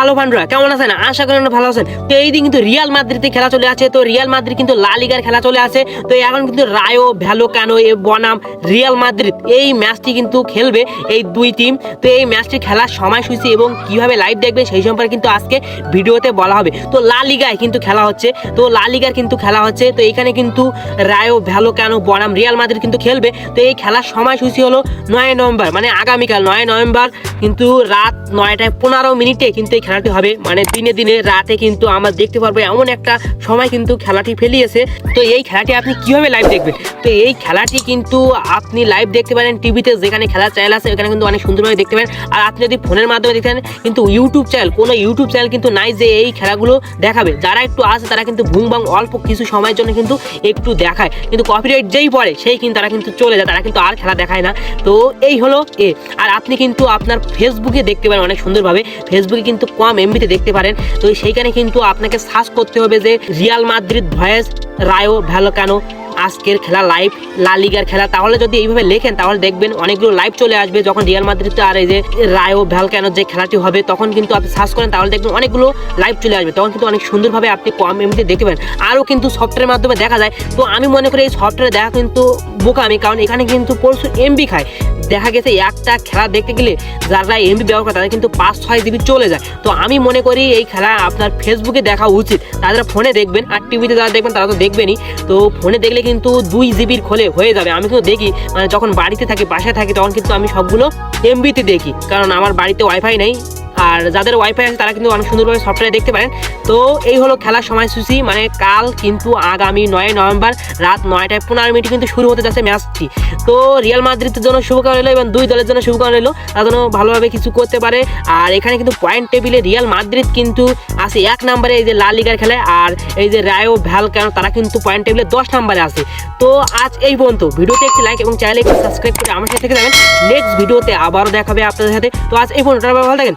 Hello ভান্ডুরা কেমন আছেন? আশা করেন ভালো আছেন। তো এই দিন কিন্তু রিয়াল মাদ্রিদে খেলা চলে আছে তো রিয়াল মাদ্রিদ কিন্তু লা লিগার খেলা চলে আছে তো এখন কিন্তু রায়ো ভ্যালো কানো এ বনাম রিয়াল মাদ্রিদ এই ম্যাচটি কিন্তু খেলবে এই দুই টিম তো এই ম্যাচটি খেলার সময়সূচি এবং কীভাবে লাইভ দেখবে সেই সম্পর্কে কিন্তু আজকে ভিডিওতে বলা হবে। তো লা লিগায় কিন্তু খেলা হচ্ছে। তো লা লিগার কিন্তু খেলা হচ্ছে। তো এখানে কিন্তু রায়ো ভ্যালো কেন বনাম রিয়াল মাদ্রিদ কিন্তু খেলবে। তো এই খেলার সময়সূচি হলো নয় নভেম্বর মানে আগামীকাল নয় নভেম্বর, কিন্তু রাত নয়টায় পনেরো মিনিটে কিন্তু এই খেলাটি হবে। মানে দিনে দিনে রাতে কিন্তু আমরা দেখতে পারব এমন একটা সময় কিন্তু খেলাটি ফেলিয়েছে। তো এই খেলাটি আপনি কীভাবে লাইভ দেখবেন? তো এই খেলাটি কিন্তু আপনি লাইভ দেখতে পারেন টিভিতে, যেখানে খেলার চ্যানেল আছে, ওখানে কিন্তু অনেক সুন্দরভাবে দেখতে পারেন। আর আপনি যদি ফোনের মাধ্যমে দেখতে পারেন কিন্তু ইউটিউব চ্যানেল কোনো ইউটিউব চ্যানেল কিন্তু নাই যে এই খেলাগুলো দেখাবে। যারা একটু আসে তারা কিন্তু ভুং ভাং অল্প কিছু সময়ের জন্য কিন্তু একটু দেখায়। কিন্তু কপিরাইট যেই পড়ে, সেই কিন্তু তারা কিন্তু চলে যায়, তারা কিন্তু আর খেলা দেখায় না। তো এই হলো এ। আর আপনি কিন্তু আপনার ফেসবুকে দেখতে পারেন অনেক সুন্দরভাবে। ফেসবুকে কিন্তু কম এমবিতে দেখতে পারেন। তো সেইখানে কিন্তু আপনাকে সার্চ করতে হবে যে রিয়াল মাদ্রিদ ভয়েস রায়ো ভ্যালোকানো। আজকের খেলা লাইভ লা লিগার খেলা। তাহলে যদি এইভাবে লেখেন, তাহলে দেখবেন অনেকগুলো লাইভ চলে আসবে। যখন রিয়াল মাদ্রিদ আর এই যে রায়ো ভ্যালকানোর যে খেলাটি হবে, তখন কিন্তু আপনি সার্চ করেন, তাহলে দেখবেন অনেকগুলো লাইভ চলে আসবে। তখন কিন্তু অনেক সুন্দরভাবে আপনি কম এমনিতে দেখতে পারেন আরও কিন্তু সফটওয়্যারের মাধ্যমে দেখা যায়। তো আমি মনে করি এই সফটওয়্যারে দেখা কিন্তু বোকামি, কারণ এখানে কিন্তু প্রচুর এমবি খায়। দেখা গেছে একটা খেলা দেখতে গেলে যারা এমবি ব্যবহার করে, তাদের কিন্তু পাঁচ, ছয় জিবি চলে যায়। তো আমি মনে করি এই খেলা আপনার ফেসবুকে দেখা উচিত। তাদের ফোনে দেখবেন, আর টিভিতে যারা দেখবেন, তারা তো দেখবেনই। তো ফোনে দেখলে কিন্তু দুই জিবির খোলে হয়ে যাবে। আমি কিন্তু দেখি মানে যখন বাড়িতে থাকি, বাসায় থাকি, তখন কিন্তু আমি সবগুলো এমবিতে দেখি। কারণ আমার বাড়িতে ওয়াইফাই নেই। আর যাদের ওয়াইফাই আছে তারা কিন্তু অনেক সুন্দরভাবে সফটওয়্যার দেখতে পারেন। তো এই হলো খেলার সময়সূচি মানে কাল কিন্তু আগামী নয় নভেম্বর রাত নয়টায় পনেরো মিনিট কিন্তু শুরু হতে যাচ্ছে ম্যাচটি। তো রিয়াল মাদ্রিদের জন্য শুভকামনা রইল এবং দুই দলের জন্য শুভকামনা রইল। তার জন্য ভালোভাবে কিছু করতে পারে। আর এখানে কিন্তু পয়েন্ট টেবিলে রিয়াল মাদ্রিদ কিন্তু আছে এক নম্বরে এই যে লা লিগার খেলায় আর এই যে রায়ো ভ্যাল কেন তারা কিন্তু পয়েন্ট টেবিলে দশ নম্বরে আছে। তো আজ এই পর্যন্ত। ভিডিওতে একটি লাইক এবং চ্যানেলে একটু সাবস্ক্রাইব করে আমার সাথে থেকে যাবেন নেক্সট ভিডিওতে আবারও দেখাবে আপনাদের সাথে। তো আজ এই পর্যন্ত। ভালো থাকেন।